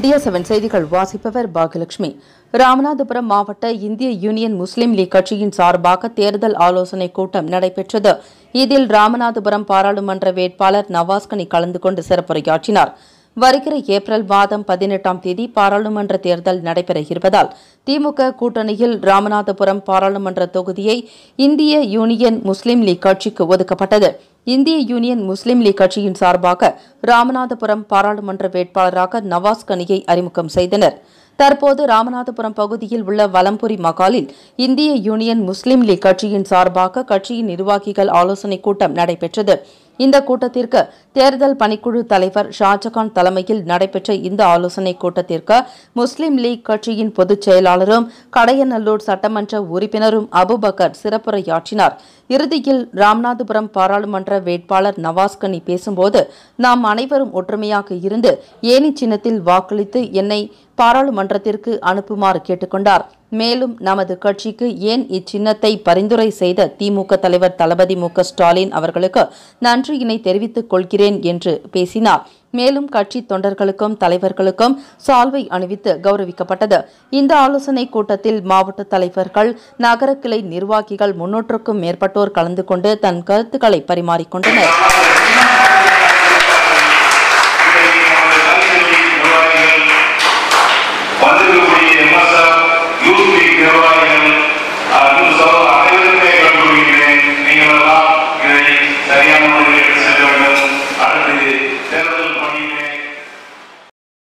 டிஎஸ்எவன் செய்திகள் வாசிப்பவர் பாகலட்சுமி. ராமநாதபுரம் மாவட்ட இந்திய யூனியன் முஸ்லீம் லீக் கட்சியின் சார்பாக தேர்தல் ஆலோசனைக் கூட்டம் நடைபெற்றது. இதில் ராமநாதபுரம் பாராளுமன்ற வேட்பாளர் நவாஸ்கனி கலந்து கொண்டு சிறப்புரையாற்றினார். வருகிற ஏப்ரல் மாதம் பதினெட்டாம் தேதி பாராளுமன்ற தேர்தல் நடைபெற இருப்பதால் திமுக கூட்டணியில் ராமநாதபுரம் பாராளுமன்ற தொகுதியை இந்திய யூனியன் முஸ்லீம் லீக் கட்சிக்கு ஒதுக்கப்பட்டது. இந்திய யூனியன் முஸ்லீம் லீக் கட்சியின் சார்பாக ராமநாதபுரம் பாராளுமன்ற வேட்பாளராக நவாஸ் கனியை அறிமுகம் செய்தனர். தற்போது ராமநாதபுரம் பகுதியில் உள்ள வலம்புரி மகாலில் இந்திய யூனியன் முஸ்லீம் லீக் கட்சியின் சார்பாக கட்சியின் நிர்வாகிகள் ஆலோசனைக் கூட்டம் நடைபெற்றது. இந்த கூட்டத்திற்கு தேர்தல் பணிக்குழு தலைவர் ஷாஜகான் தலைமையில் நடைபெற்ற இந்த ஆலோசனைக் கூட்டத்திற்கு முஸ்லீம் லீக் கட்சியின் பொதுச் செயலாளரும் கடையநல்லூர் சட்டமன்ற உறுப்பினரும் அபுபக்கர் சிறப்புரையாற்றினார். இறுதியில் ராமநாதபுரம் பாராளுமன்ற வேட்பாளர் நவாஸ்கனி பேசும்போது நாம் அனைவரும் ஒற்றுமையாக இருந்து ஏனி சின்னத்தில் வாக்களித்து என்னை பாராளுமன்றத்திற்கு அனுப்புமாறு கேட்டுக்கொண்டார். மேலும் நமது கட்சிக்கு ஏன் இச்சின்னத்தை பரிந்துரை செய்த திமுக தலைவர் தளபதி மு ஸ்டாலின் அவர்களுக்கு நன்றியினை தெரிவித்துக் கொள்கிறேன் என்று பேசினார். மேலும் கட்சி தொண்டர்களுக்கும் தலைவர்களுக்கும் சால்வை அணிவித்து கௌரவிக்கப்பட்டது. இந்த ஆலோசனைக் கூட்டத்தில் மாவட்ட தலைவர்கள் நகர கிளை நிர்வாகிகள் முன்னூற்றுக்கும் மேற்பட்டோர் கலந்து கொண்டு தன் கருத்துக்களை பரிமாறிக்கொண்டனர்